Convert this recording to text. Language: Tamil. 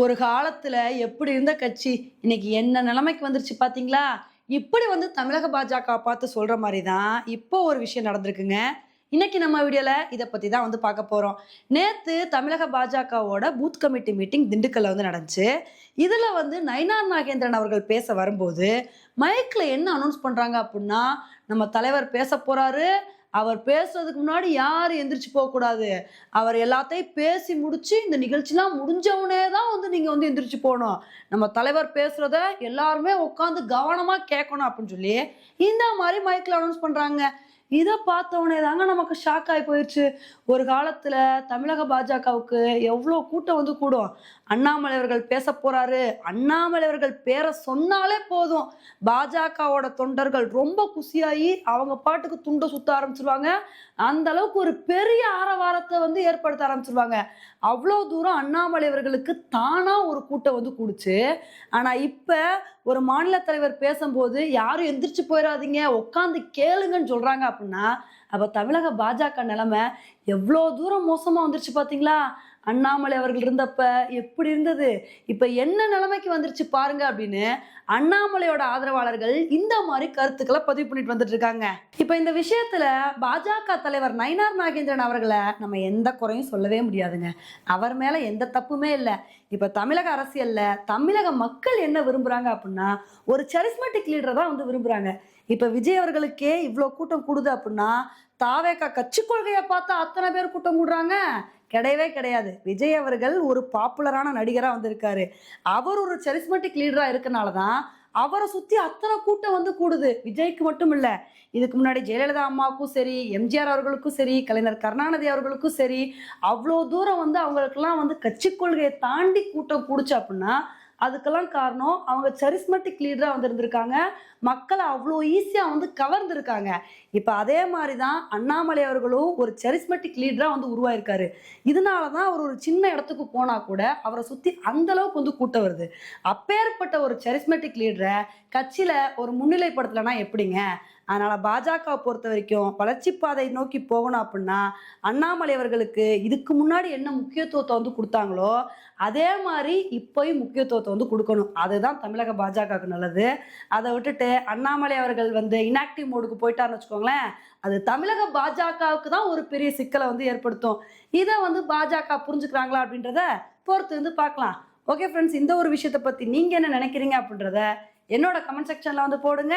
ஒரு காலத்துல எப்படி இருந்த கட்சி? இன்னைக்கு என்ன நிலைமைக்கு வந்துருச்சு பாத்தீங்களா? இப்படி வந்து தமிழக பாஜக பார்த்து சொல்ற மாதிரி தான் இப்போ ஒரு விஷயம் நடந்திருக்குங்க. இன்னைக்கு நம்ம வீடியோல இதை பத்தி தான் வந்து பார்க்க போறோம். நேத்து தமிழக பாஜகவோட பூத் கமிட்டி மீட்டிங் திண்டுக்கல்ல வந்து நடந்துச்சு. இதுல வந்து நயனார் நாகேந்திரன் அவர்கள் பேச வரும்போது மைக்ல என்ன அனௌன்ஸ் பண்றாங்க அப்படின்னா நம்ம தலைவர் பேச போறாரு. அவர் பேசுறதுக்கு முன்னாடி யாரும் எந்திரிச்சு போக கூடாது. அவர் எல்லாத்தையும் பேசி முடிச்சு இந்த நிகழ்ச்சிலாம் முடிஞ்சவனே தான் வந்து நீங்க வந்து எந்திரிச்சு போகணும். நம்ம தலைவர் பேசுறத எல்லாருமே உட்காந்து கவனமா கேட்கணும் அப்படின்னு சொல்லி இந்த மாதிரி மைக்ல அனௌன்ஸ் பண்றாங்க. இதை பார்த்தோன்னே தாங்க நமக்கு ஷாக் ஆகி போயிடுச்சு ஒரு காலத்தில் தமிழக பாஜகவுக்கு எவ்வளோ கூட்டம் வந்து கூடும். அண்ணாமலை அவர்கள் பேச போகிறாரு அண்ணாமலை அவர்கள் பேரை சொன்னாலே போதும். பாஜகவோட தொண்டர்கள் ரொம்ப குசியாகி அவங்க பாட்டுக்கு துண்டை சுத்த ஆரம்பிச்சிருவாங்க. அந்த அளவுக்கு ஒரு பெரிய ஆரவாரத்தை வந்து ஏற்படுத்த ஆரம்பிச்சிருவாங்க. அவ்வளோ தூரம் அண்ணாமலை அவர்களுக்கு தானாக ஒரு கூட்டம் வந்து கூடுச்சு. ஆனால் இப்போ ஒரு மாநில தலைவர் பேசும்போது யாரும் எந்திரிச்சு போயிடாதீங்க உட்காந்து கேளுங்கன்னு சொல்கிறாங்க அப்படின்னா அப்ப தமிழக பாஜக நிலைமை எவ்வளோ தூரம் மோசமா வந்துருச்சு பார்த்தீங்களா அண்ணாமலை அவர்கள் இருந்தப்ப எப்படி இருந்தது? இப்ப என்ன நிலைமைக்கு வந்துருச்சு பாருங்க அப்படின்னு அண்ணாமலையோட ஆதரவாளர்கள் இந்த மாதிரி கருத்துக்களை பதிவு பண்ணிட்டு வந்துட்டு இருக்காங்க. இப்ப இந்த விஷயத்துல பாஜக தலைவர் நயினார் நாகேந்திரன் அவர்களை நம்ம எந்த குறையும் சொல்லவே முடியாதுங்க. அவர் மேல எந்த தப்புமே இல்லை. இப்ப தமிழக அரசியல்ல தமிழக மக்கள் என்ன விரும்புறாங்க அப்படின்னா ஒரு சரிஸ்மெட்டிக் லீடரை தான் வந்து விரும்புறாங்க. இப்ப விஜய் அவர்களுக்கே இவ்வளோ கூட்டம் கூடுது அப்படின்னா தாவேக்கா கட்சி கொள்கையை பார்த்தா அத்தனை பேர் கூட்டம் கூடுறாங்க. கிடையவே கிடையாது. விஜய் அவர்கள் ஒரு பாப்புலரான நடிகராக வந்திருக்காரு. அவர் ஒரு செரிஸ்மெட்டிக் லீடராக இருக்கனால தான் அவரை சுற்றி அத்தனை கூட்டம் வந்து கூடுது. விஜய்க்கு மட்டும் இல்லை. இதுக்கு முன்னாடி ஜெயலலிதா அம்மாவுக்கும் சரி எம்ஜிஆர் அவர்களுக்கும் சரி கலைஞர் கருணாநிதி அவர்களுக்கும் சரி அவ்வளோ தூரம் வந்து அவங்களுக்கெல்லாம் வந்து கட்சி கொள்கையை தாண்டி கூட்டம் கூடுச்சு அப்படின்னா அதுக்கெல்லாம் காரணம் அவங்க சரிஸ்மெட்டிக் லீடராக வந்திருந்திருக்காங்க. மக்களை அவ்வளோ ஈஸியாக வந்து கவர்ந்திருக்காங்க. இப்போ அதே மாதிரி தான் அண்ணாமலை அவர்களும் ஒரு சரிஸ்மெட்டிக் லீடராக வந்து உருவாயிருக்காரு. இதனால தான் அவர் ஒரு சின்ன இடத்துக்கு போனால் கூட அவரை சுற்றி அந்தளவுக்கு வந்து கூட்டம் வருது. அப்பேற்பட்ட ஒரு சரிஸ்மெட்டிக் லீடரை கட்சியில் ஒரு முன்னிலைப்படுத்தலைன்னா எப்படிங்க? அதனால் பாஜகவை பொறுத்த வரைக்கும் வளர்ச்சி பாதை நோக்கி போகணும் அப்படின்னா அண்ணாமலை அவர்களுக்கு இதுக்கு முன்னாடி என்ன முக்கியத்துவத்தை வந்து கொடுத்தாங்களோ அதே மாதிரி இப்போயும் முக்கியத்துவத்தை வந்து கொடுக்கணும். அதுதான் தமிழக பாஜகவுக்கு நல்லது. அதை விட்டுட்டு அண்ணாமலை அவர்கள் வந்து இனாக்டிவ் மோடுக்கு போயிட்டாருன்னு வச்சுக்கோங்களேன் அது தமிழக பாஜகவுக்கு தான் ஒரு பெரிய சிக்கலை வந்து ஏற்படுத்தும். இதை வந்து பாஜக புரிஞ்சுக்கிறாங்களா அப்படின்றத பொறுத்து வந்து பார்க்கலாம். ஓகே ஃப்ரெண்ட்ஸ் இந்த ஒரு விஷயத்தை பற்றி நீங்கள் என்ன நினைக்கிறீங்க அப்படின்றத என்னோட கமெண்ட் செக்ஷனில் வந்து போடுங்க.